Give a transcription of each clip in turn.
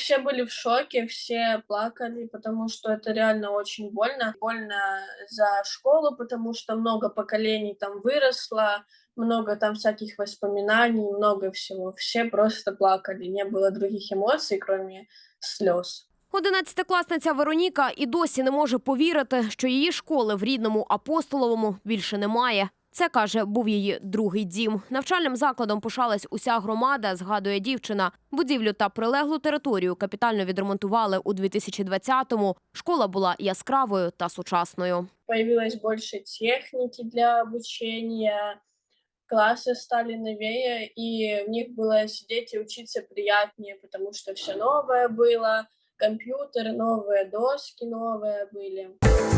все были в шоке, все плакали, потому что это реально очень больно. Больно за школу, потому что много поколений там выросло, много там всяких воспоминаний, много всего. Все просто плакали, не было других эмоций, кроме слез. Одинадцятикласниця Вероніка і досі не може повірити, що її школи в рідному апостоловому більше немає. Це каже, був її другий дім. Навчальним закладом пишалась уся громада, згадує дівчина. Будівлю та прилеглу територію капітально відремонтували у 2020-му. Школа була яскравою та сучасною. Появилось больше техники для обучения, классы стали новее, и в них было сидеть и учиться приятнее, потому что все новое было, компьютеры новые, доски новые были.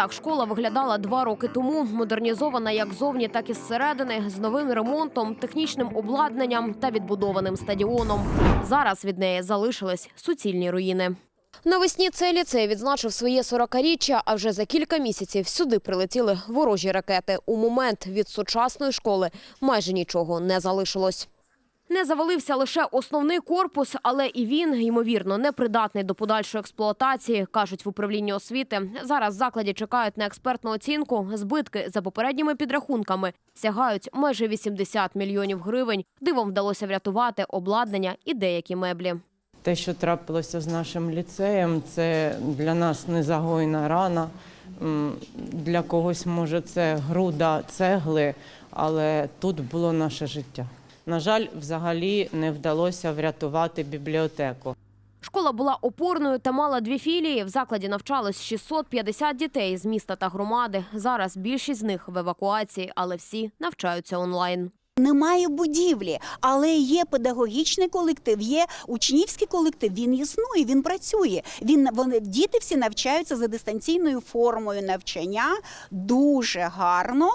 Так школа виглядала два роки тому. Модернізована як зовні, так і зсередини, з новим ремонтом, технічним обладнанням та відбудованим стадіоном. Зараз від неї залишились суцільні руїни. Навесні цей ліцей відзначив своє 40-річчя, а вже за кілька місяців сюди прилетіли ворожі ракети. У момент від сучасної школи майже нічого не залишилось. Не завалився лише основний корпус, але і він, ймовірно, непридатний до подальшої експлуатації, кажуть в управлінні освіти. Зараз закладі чекають на експертну оцінку. Збитки за попередніми підрахунками сягають майже 80 мільйонів гривень. Дивом вдалося врятувати обладнання і деякі меблі. Те, що трапилося з нашим ліцеєм, це для нас незагойна рана. Для когось, може, це груда цегли, але тут було наше життя. На жаль, взагалі не вдалося врятувати бібліотеку. Школа була опорною та мала дві філії. В закладі навчалось 650 дітей з міста та громади. Зараз більшість з них в евакуації, але всі навчаються онлайн. Немає будівлі, але є педагогічний колектив, є учнівський колектив. Він існує, він працює. Він вони діти всі навчаються за дистанційною формою навчання дуже гарно.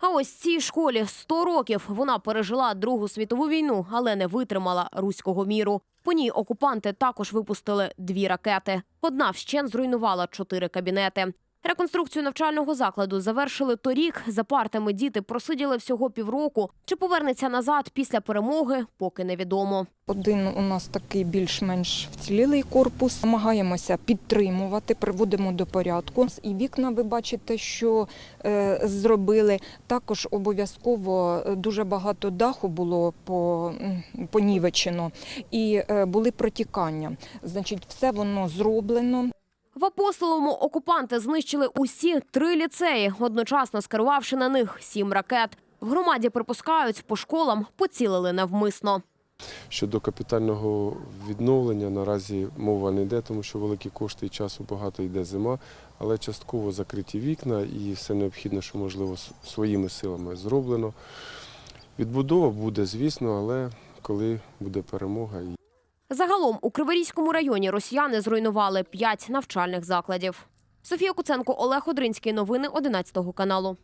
А ось цій школі 100 років. Вона пережила Другу світову війну, але не витримала руського міру. По ній окупанти також випустили дві ракети. Одна вщен зруйнувала чотири кабінети. Реконструкцію навчального закладу завершили торік. За партами діти просиділи всього півроку. Чи повернеться назад після перемоги, поки невідомо. Один у нас такий більш-менш вцілілий корпус. Намагаємося підтримувати, приводимо до порядку. І вікна, ви бачите, що е, зробили. Також обов'язково е, дуже багато даху було по, понівечено і е, були протікання. Значить, все воно зроблено. В апостоловому окупанти знищили усі три ліцеї, одночасно скерувавши на них сім ракет. В громаді припускають, по школам поцілили навмисно. Щодо капітального відновлення наразі мова не йде, тому що великі кошти і часу багато йде зима, але частково закриті вікна і все необхідне, що можливо своїми силами зроблено. Відбудова буде, звісно, але коли буде перемога. Загалом у Криворізькому районі росіяни зруйнували п'ять навчальних закладів. Софія Куценко, Олег Одринський. Новини 11 каналу.